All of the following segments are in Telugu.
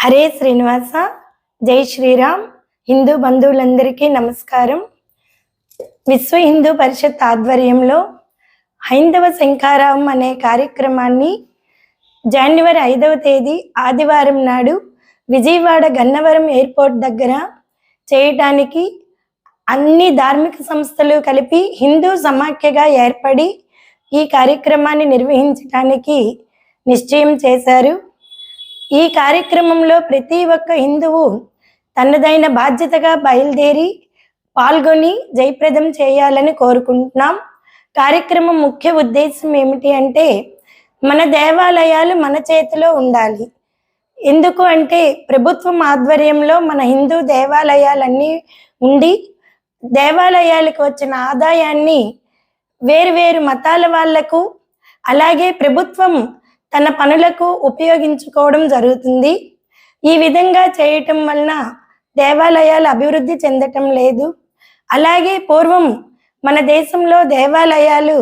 హరే శ్రీనివాస జై శ్రీరామ్. హిందూ బంధువులందరికీ నమస్కారం. విశ్వ హిందూ పరిషత్ ఆధ్వర్యంలో హైందవ శంఖారావం అనే కార్యక్రమాన్ని జనవరి ఐదవ తేదీ ఆదివారం నాడు విజయవాడ గన్నవరం ఎయిర్పోర్ట్ దగ్గర చేయటానికి అన్ని ధార్మిక సంస్థలు కలిపి హిందూ సమాఖ్యగా ఏర్పడి ఈ కార్యక్రమాన్ని నిర్వహించడానికి నిశ్చయం చేశారు. ఈ కార్యక్రమంలో ప్రతి ఒక్క హిందువు తనదైన బాధ్యతగా బయలుదేరి పాల్గొని జయప్రదం చేయాలని కోరుకుంటున్నాం. కార్యక్రమం ముఖ్య ఉద్దేశం ఏమిటి అంటే మన దేవాలయాలు మన చేతిలో ఉండాలి. ఎందుకు అంటే ప్రభుత్వం ఆధ్వర్యంలో మన హిందూ దేవాలయాలన్నీ ఉండి దేవాలయాలకు వచ్చిన ఆదాయాన్ని వేరు వేరు మతాల వాళ్ళకు అలాగే ప్రభుత్వం తన పనులకు ఉపయోగించుకోవడం జరుగుతుంది. ఈ విధంగా చేయటం వలన దేవాలయాలు అభివృద్ధి చెందటం లేదు. అలాగే పూర్వం మన దేశంలో దేవాలయాలు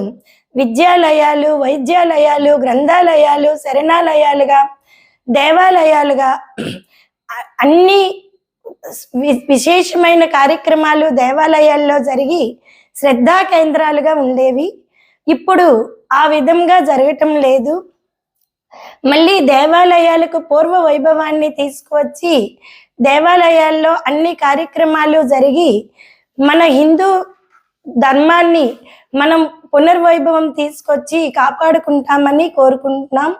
విద్యాలయాలు వైద్యాలయాలు గ్రంథాలయాలు శరణాలయాలుగా దేవాలయాలుగా అన్ని విశేషమైన కార్యక్రమాలు దేవాలయాల్లో జరిగి శ్రద్ధా కేంద్రాలుగా ఉండేవి. ఇప్పుడు ఆ విధంగా జరగటం లేదు. మళ్ళీ దేవాలయాలకు పూర్వ వైభవాన్ని తీసుకువచ్చి దేవాలయాల్లో అన్ని కార్యక్రమాలు జరిగి మన హిందూ ధర్మాన్ని మనం పునర్వైభవం తీసుకొచ్చి కాపాడుకుంటామని కోరుకుంటున్నాం.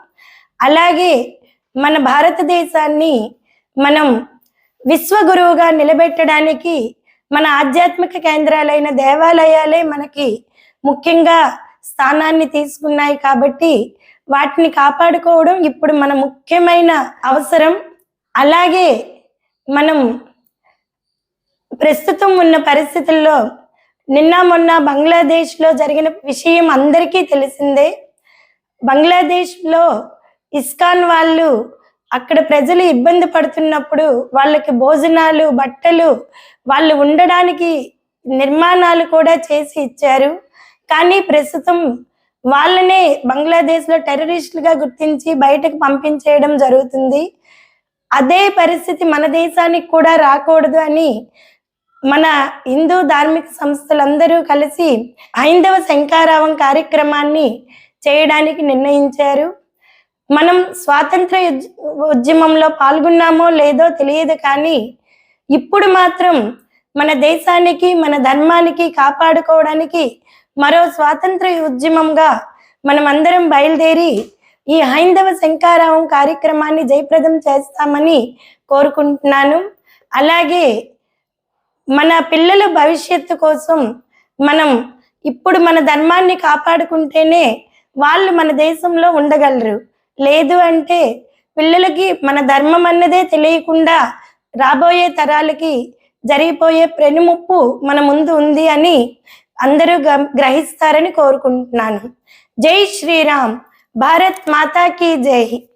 అలాగే మన భారతదేశాన్ని మనం విశ్వగురువుగా నిలబెట్టడానికి మన ఆధ్యాత్మిక కేంద్రాలైన దేవాలయాలే మనకి ముఖ్యంగా స్థానాన్ని తీసుకున్నాయి కాబట్టి వాటిని కాపాడుకోవడం ఇప్పుడు మన ముఖ్యమైన అవసరం. అలాగే మనం ప్రస్తుతం ఉన్న పరిస్థితుల్లో నిన్న మొన్న బంగ్లాదేశ్లో జరిగిన విషయం అందరికీ తెలిసిందే. బంగ్లాదేశ్లో ఇస్కాన్ వాళ్ళు అక్కడ ప్రజలు ఇబ్బంది పడుతున్నప్పుడు వాళ్ళకి భోజనాలు బట్టలు వాళ్ళు ఉండడానికి నిర్మాణాలు కూడా చేసి ఇచ్చారు. కానీ ప్రస్తుతం వాళ్ళనే బంగ్లాదేశ్లో టెర్రరిస్టులుగా గుర్తించి బయటకు పంపించేయడం జరుగుతుంది. అదే పరిస్థితి మన దేశానికి కూడా రాకూడదు అని మన హిందూ ధార్మిక సంస్థలందరూ కలిసి హైందవ శంకారావం కార్యక్రమాన్ని చేయడానికి నిర్ణయించారు. మనం స్వాతంత్ర ఉద్యమంలో పాల్గొన్నామో లేదో తెలియదు కానీ ఇప్పుడు మాత్రం మన దేశానికి మన ధర్మానికి కాపాడుకోవడానికి మరో స్వాతంత్ర ఉద్యమంగా మనం అందరం బయలుదేరి ఈ హైందవ శంకారావం కార్యక్రమాన్ని జయప్రదం చేస్తామని కోరుకుంటున్నాను. అలాగే మన పిల్లల భవిష్యత్తు కోసం మనం ఇప్పుడు మన ధర్మాన్ని కాపాడుకుంటేనే వాళ్ళు మన దేశంలో ఉండగలరు. లేదు అంటే పిల్లలకి మన ధర్మం అన్నదే తెలియకుండా రాబోయే తరాలకి జరిగిపోయే ప్రెనుముప్పు మన ముందు ఉంది అని అందరూ గ్రహిస్తారని కోరుకుంటున్నాను. జై శ్రీరామ్. భారత్ మాతా కీ జై.